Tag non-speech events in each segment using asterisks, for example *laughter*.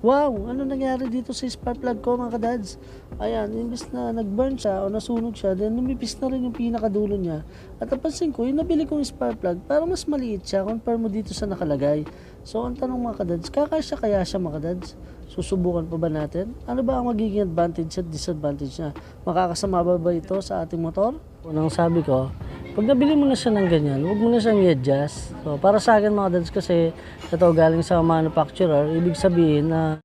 Wow, ano nangyari dito sa spark plug ko mga kadads? Ayan, imbes na nag-burn siya o nasunog siya, then lumipis na rin yung pinakadulo niya. At napansin ko, yung nabili kong spark plug, parang mas maliit siya compare mo dito sa nakalagay. So, ang tanong mga kadads, kakasya kaya siya mga kadads? Susubukan pa ba natin? Ano ba ang magiging advantage at disadvantage niya? Makakasama ba ba ito sa ating motor? Unang sabi ko, pag nabili mo na siya ng ganyan, huwag mo na siyang i-adjust. So, para sa akin mga dads kasi ito galing sa manufacturer, ibig sabihin na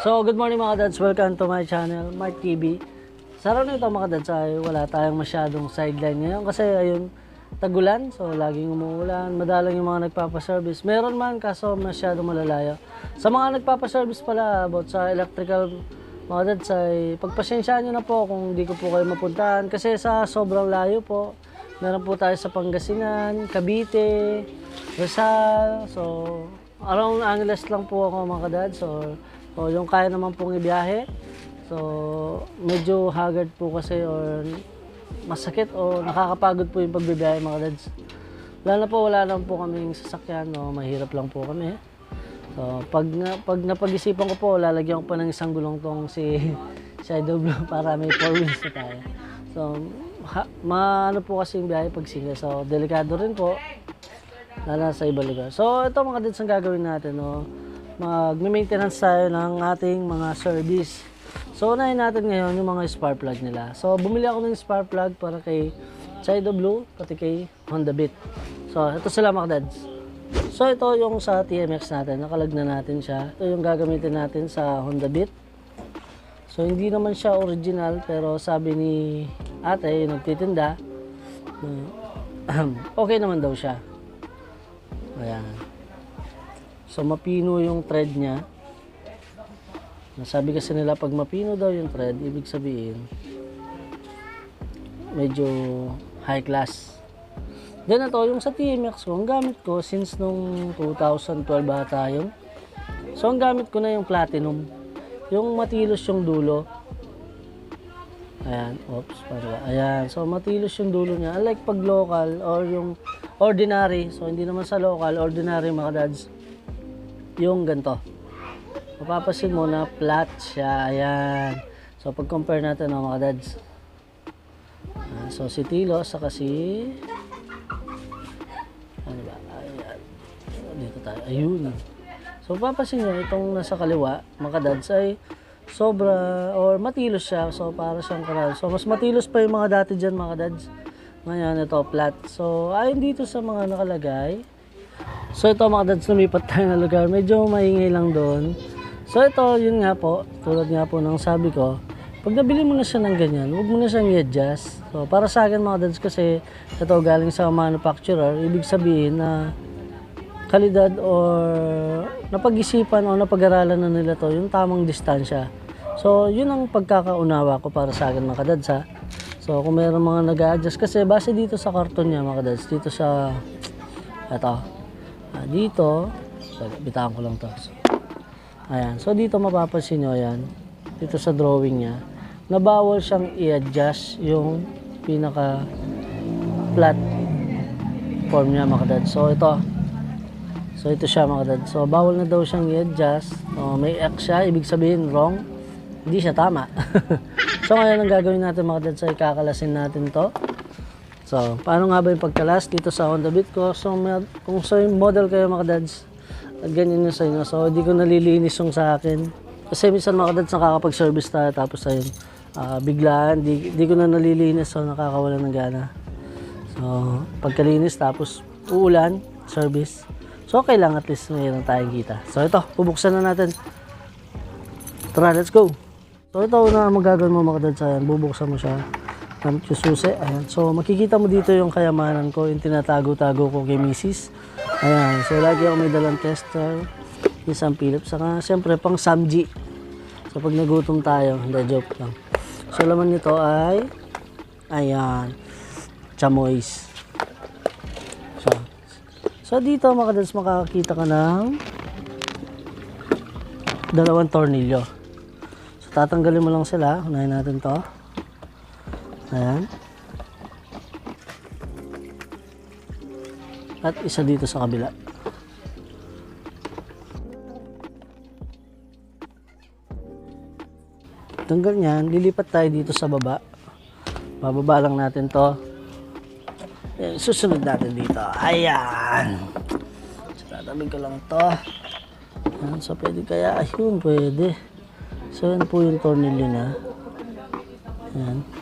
So, good morning mga dads. Welcome to my channel, Mark TV. Sa araw na ito mga dads ay wala tayong masyadong sideline ngayon kasi ayun, tagulan. So, laging umuulan. Madalang yung mga nagpapaservice. Meron man kaso masyadong malalayo. Sa mga nagpapaservice pala about sa electrical mga dads ay pagpasensyaan nyo na po kung di ko po kayo mapuntahan kasi sa sobrang layo po. Meron po tayo sa Pangasinan, Cavite, Rizal. So, around Angeles lang po ako mga dads. So, o yung kaya naman pong ibiyahe. So, medyo haggard po kasi or masakit o nakakapagod po yung pagbibiyahe mga dads. Lalo na po wala lang po kaming sasakyan no, mahirap lang po kami. So, pag, na, pag napag-isipan ko po, lalagyan ko pa ng isang gulong tong si *laughs* Shadow Blue para may four wheels na tayo. So, ha, maano po kasi yung biyahe pag single. So, delikado rin po lalo sa ibang lugar. So, ito mga dads ang gagawin natin. No? Mag-maintenance tayo ng ating mga service. So, unahin natin ngayon yung mga spark plug nila. So, bumili ako ng spark plug para kay Chido Blue, pati kay Honda Beat. So, ito sila mga dads. So, ito yung sa TMX natin. Nakalag na natin siya. Ito yung gagamitin natin sa Honda Beat. So, hindi naman siya original, pero sabi ni ate, yung nagtitinda, na, *clears throat* okay naman daw siya. Ayan. So, mapino yung thread niya. Nasabi kasi nila pag mapino daw yung thread, ibig sabihin medyo high class. Then ito, yung sa TMX ko, ang gamit ko since nung 2012 bata yun. So, ang gamit ko na yung platinum. Yung matilos yung dulo. Ayan, oops, paano? Ayan, so matilos yung dulo niya. Unlike pag local or yung ordinary, so hindi naman sa local, ordinary mga dads, yung ganito. Mapapasin mo na flat siya, ayan. So pag compare natin no, mga dads. Ah, so si Tilo, saka si... Ano ba? Ayan. Dito tayo, ayun. So papasin nyo, itong nasa kaliwa, mga dads, ay sobra or matilos siya. So para siyang kanal. So mas matilos pa yung mga dati dyan mga dads. Ngayon ito flat. So ayon dito sa mga nakalagay. So ito mga dads lumipat tayo ng lugar. Medyo maingay lang doon. So ito yun nga po. Tulad nga po ng sabi ko. Pag nabili mo na siya ng ganyan, huwag mo na siyang i-adjust. So para sa akin mga dads kasi ito galing sa manufacturer. Ibig sabihin na kalidad or napag-isipan o napag-aralan na nila to yung tamang distansya. So, yun ang pagkakaunawa ko para sa akin mga kadads ha. So, kung mayroong mga nag adjust kasi base dito sa karton niya mga kadads, dito sa eto. Ah, dito, bitawan ko lang to. So, ayan. So, dito mapapansin nyo, ayan. Dito sa drawing niya, na bawal siyang i-adjust yung pinaka flat form niya mga kadads. So, ito, So ito siya mga dad. So bawal na daw siyang i-adjust. So, may X siya, ibig sabihin wrong. Hindi siya tama. *laughs* so ngayon ang gagawin natin mga dad, so ikakalasin natin to. So paano nga ba yung pagkalas dito sa Honda Beat ko? So may- kung sa model kayo mga dads, at ganyan yung sa inyo. So hindi ko nalilinis yung sa akin. Kasi minsan mga dads nakakapag-service tayo tapos ayun, ah, biglaan, di, di ko na nalilinis so nakakawala ng gana. So, pagkalinis tapos uulan, service. So, okay lang at least mayroon tayong kita. So, ito, bubuksan na natin. Tara, let's go. So, ito na magagawin mo mga dads. Ayan, bubuksan mo siya. Gamit yung. Ayan. So, makikita mo dito yung kayamanan ko, yung tinatago-tago ko kay Mrs. Ayan. So, lagi ako may dalang tester. Isang Philips. Saka, siyempre, pang Samji. So, pag nagutom tayo, hindi, joke lang. So, laman nito ay, ayan, chamois. So, so dito mga kadads makakakita ka ng dalawang tornilyo. So, tatanggalin mo lang sila. Unahin natin to. Ayan. At isa dito sa kabila. Tanggal niyan, lilipat tayo dito sa baba. Bababa lang natin to. Eh, susunod natin dito. Ayan. So, tatabig ko lang to. Ayan, so pwede kaya, ayun, pwede. So yan po yung tornilyo na. Ayan.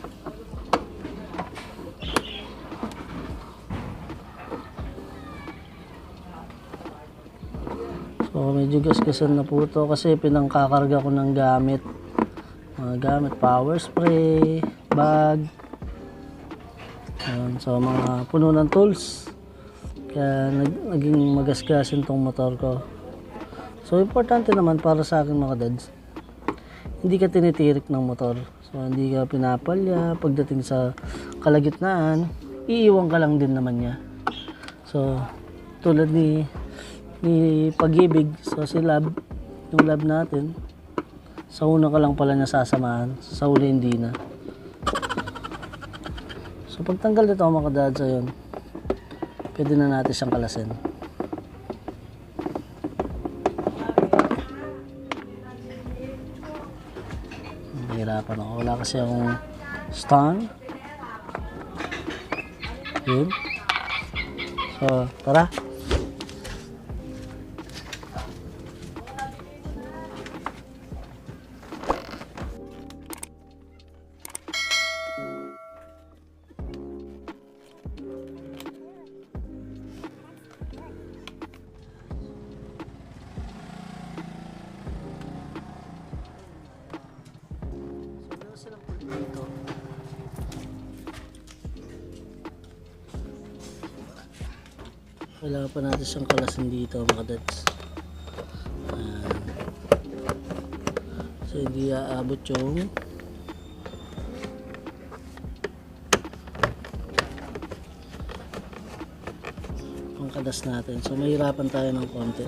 So medyo gasgasan na po to kasi pinangkakarga ko ng gamit. Mga gamit, power spray, bag. Ayan, so mga puno ng tools. Kaya nag, naging magasgasin tong motor ko. So importante naman para sa akin mga dads. Hindi ka tinitirik ng motor. So hindi ka pinapalya. Pagdating sa kalagitnaan, iiwan ka lang din naman niya. So tulad ni ni pag-ibig. So si lab yung lab natin sa una ka lang pala niya sasamahan sa uli hindi na. So pagtanggal nito mga kadad sa yun pwede na natin siyang kalasin. Nahirapan ako. Wala kasi akong stand yun. So tara Kailangan pa natin siyang kalasin dito mga dads. Ayan. So hindi aabot yung pangkadas natin. So mahirapan tayo ng konti.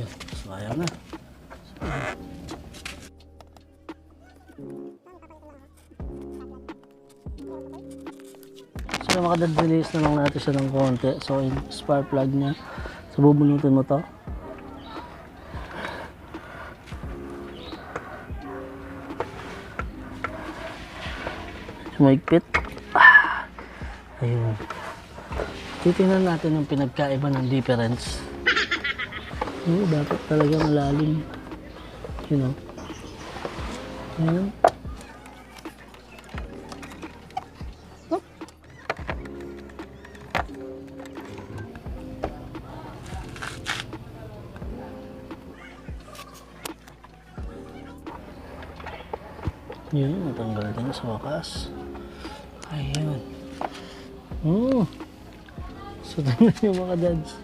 Yan. So ayaw na. So makadad-release na lang natin siya ng konti. So yung spark plug niya. So bubunutin mo to. Sumigpit. Ah, ayun. Titingnan natin yung pinagkaiba ng difference. Hmm, dapat talaga malalim. You know. Ayan. Natanggal din sa wakas. Ayun. Hmm. So, tingnan yung mga dads.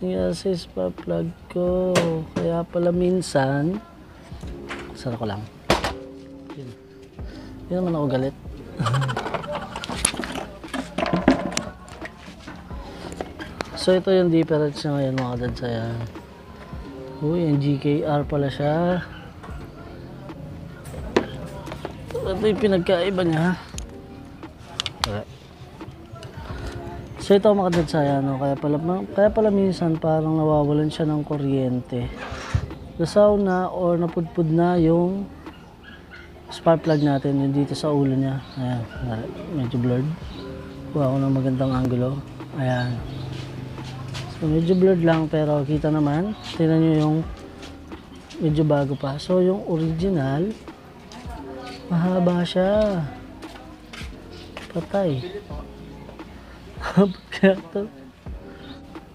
Yung assist pa plug ko. Kaya pala minsan, sara ko lang. Yun. Yun naman ako galit. *laughs* so, ito yung difference niya ngayon mga dads. Ayan. Uy, yung GKR pala siya. Ito yung pinagkaiba niya. Okay. So ito mga kadadsaya, no? kaya, pala, kaya pala minsan parang nawawalan siya ng kuryente. Nasaw na or napudpud na yung spark plug natin yung dito sa ulo niya. Ayan, medyo blurred. Kuha ko ng magandang angulo. Ayan. So medyo blurred lang pero kita naman. Tingnan nyo yung medyo bago pa. So yung original, Mahaba siya. Patay.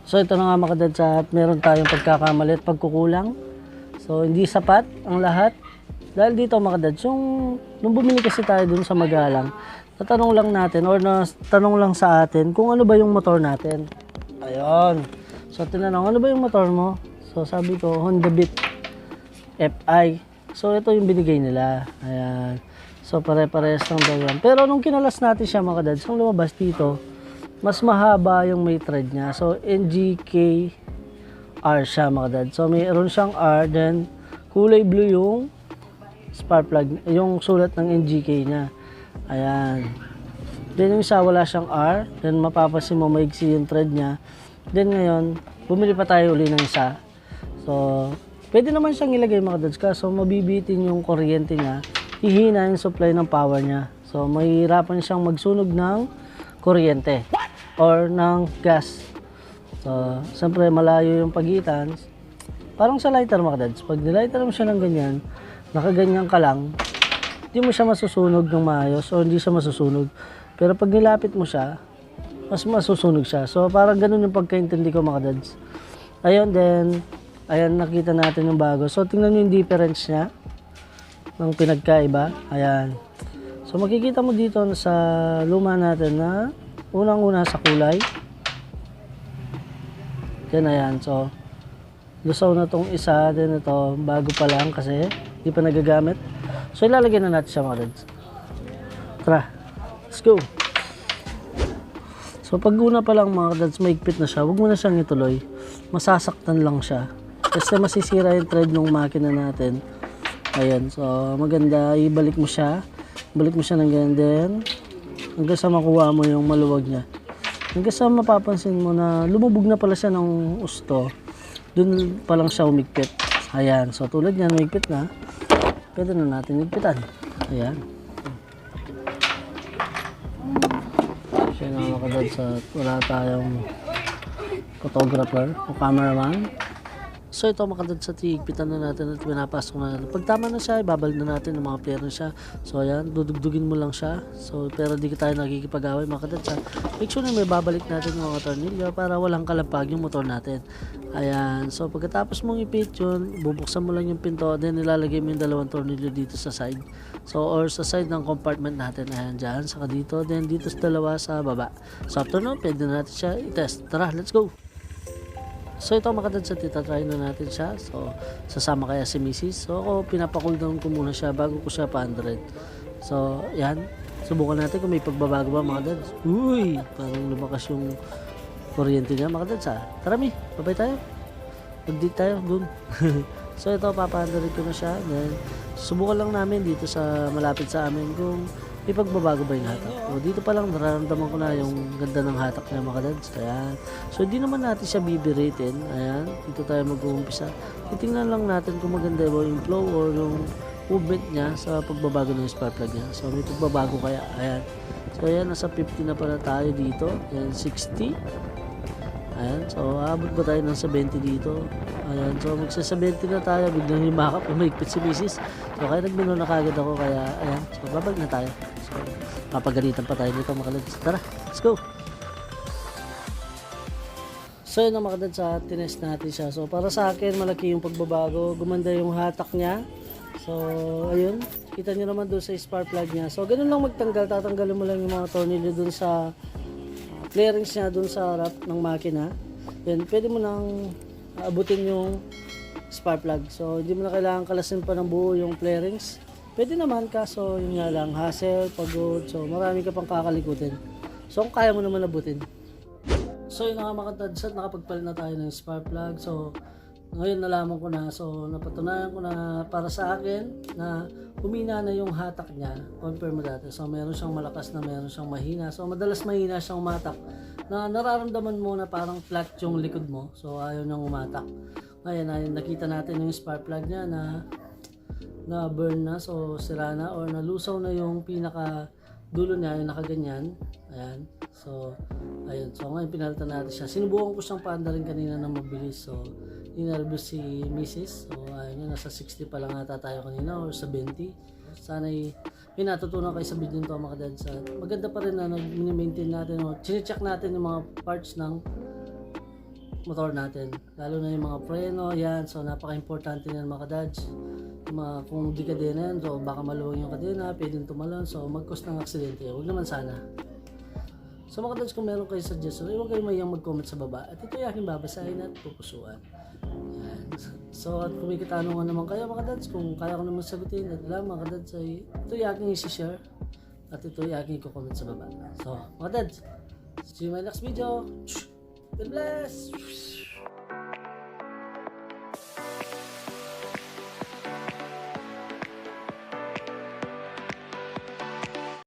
So ito na nga mga at meron tayong pagkakamali at pagkukulang. So hindi sapat ang lahat. Dahil dito mga kadad, yung nung bumili kasi tayo dun sa Magalang, natanong lang natin or na tanong lang sa atin kung ano ba yung motor natin. Ayun. So tinanong, ano ba yung motor mo? So sabi ko, Honda Beat FI. So ito yung binigay nila. Ayan. So pare-parehas lang daw. Pero nung kinalas natin siya mga kadads, nung lumabas dito, mas mahaba yung may thread niya. So NGK R siya mga dad. So mayroon siyang R, then kulay blue yung spark plug, yung sulat ng NGK niya. Ayan. Then yung isa wala siyang R, then mapapansin mo maigsi yung thread niya. Then ngayon, bumili pa tayo uli ng isa. So, pwede naman siyang ilagay mga dads kaso mabibitin yung kuryente niya, hihina yung supply ng power niya. So, mahihirapan siyang magsunog ng kuryente or ng gas. So, siyempre malayo yung pagitan. Parang sa lighter mga dads, pag nilighter mo siya ng ganyan, nakaganyan ka lang, hindi mo siya masusunog ng maayos o hindi siya masusunog. Pero pag nilapit mo siya, mas masusunog siya. So parang ganun yung pagkaintindi ko mga dads. Ayun, then, ayan nakita natin yung bago. So tingnan nyo yung difference niya ng pinagkaiba. Ayan. So makikita mo dito sa luma natin na unang-una sa kulay. Yan ayan. So lusaw na tong isa. Then ito, bago pa lang kasi hindi pa nagagamit. So ilalagay na natin siya mga dads. Tara, let's go. So pag una pa lang mga dads, maigpit na siya, huwag mo na siyang ituloy. Masasaktan lang siya. Kasi masisira yung thread ng makina natin. Ayan, so maganda, ibalik mo siya. Balik mo siya ng ganyan din. Hanggang sa makuha mo yung maluwag niya. Hanggang sa mapapansin mo na lumubog na pala siya ng usto. Doon pa lang siya umigpit. Ayan, so tulad niyan, umigpit na. Pwede na natin igpitan. Ayan. Siya na makadad sa wala tayong photographer o cameraman. So ito makadad sa tigpitan na natin at pinapasok na natin. Pag tama na siya, ibabalik na natin yung mga player na siya. So ayan, dudugdugin mo lang siya. So pero di tayo nakikipag-away makadad siya. Make sure na may babalik natin yung mga tornilyo para walang kalampag yung motor natin. Ayan, so pagkatapos mong ipit yun, bubuksan mo lang yung pinto, then ilalagay mo yung dalawang tornilyo dito sa side. So, or sa side ng compartment natin, ayan dyan, saka dito, then dito sa dalawa sa baba. So, after nun, pwede na natin siya i-test. Tara, let's go! So, ito makatad sa tita, try na natin siya. So, sasama kaya si Mrs. So, ako, pinapacool down ko muna siya bago ko siya pa-100. So, yan. Subukan natin kung may pagbabago ba mga dads. Uy! Parang lumakas yung kuryente niya mga dads ha. Tara mi, babay tayo. Mag-date tayo, dun. *laughs* so ito, papahandarin ko na siya. Then, subukan lang namin dito sa malapit sa amin kung may pagbabago ba yung hatak. O, dito pa lang nararamdaman ko na yung ganda ng hatak niya mga dads. Ayan. So, hindi naman natin siya bibiritin. Ayan. Dito tayo mag-uumpisa. Titingnan lang natin kung maganda ba yung flow or yung movement niya sa pagbabago ng spark plug niya. So, may pagbabago kaya. Ayan. So, ayan. Nasa 50 na pala tayo dito. Ayan, 60. Ayan, so abot ba tayo ng 70 dito? Ayan, so magsa 70 na tayo, biglang himakap, umigpit si misis. So kaya nagbino na kagad ako, kaya ayan, so babag na tayo. So papagalitan pa tayo dito mga. Tara, let's go! So yun ang mga sa tinest natin siya. So para sa akin, malaki yung pagbabago. Gumanda yung hatak niya. So ayun, kita nyo naman doon sa spark plug niya. So ganun lang magtanggal, tatanggalin mo lang yung mga tornilyo doon sa clearance niya dun sa harap ng makina. Then, pwede mo nang abutin yung spark plug. So, hindi mo na kailangan kalasin pa ng buo yung clearance. Pwede naman, kaso yun nga lang, hassle, pagod. So, marami ka pang kakalikutin. So, kung kaya mo naman abutin. So, yun nga mga katadsat, nakapagpalit na tayo ng spark plug. So, ngayon nalaman ko na, so napatunayan ko na para sa akin na humina na yung hatak niya, mo dati. So meron siyang malakas na meron siyang mahina. So madalas mahina siyang umatak na nararamdaman mo na parang flat yung likod mo. So ayaw niyang umatak. Ngayon, ayun, nakita natin yung spark plug niya na na burn na, so sira na or nalusaw na yung pinaka dulo niya, yung nakaganyan. Ayan. So, ayun. So, ngayon pinalitan natin siya. Sinubukan ko siyang paanda rin kanina na mabilis. So, inervous si Mrs. So, ayun yun. Nasa 60 pa lang ata tayo kanina or 70. Sana may natutunan kayo sa video nito mga dads. Maganda pa rin na nag-maintain natin o chinecheck natin yung mga parts ng motor natin. Lalo na yung mga preno, yan. So, napaka-importante yan mga dads. Mga, kung di kadena yan, so baka maluwang yung kadena, pwedeng tumalon. So, mag-cause ng aksidente. Huwag naman sana. So mga dads, kung meron kayo suggestion, huwag kayong mayang mag-comment sa baba. At ito yung aking babasahin at pupusuan. So at kung may katanungan naman kayo mga dads, kung kaya ko naman sagutin, at alam mga dads, ay ito yung aking isi-share. At ito yung aking i-comment sa baba. So mga dads, see you in my next video. God bless!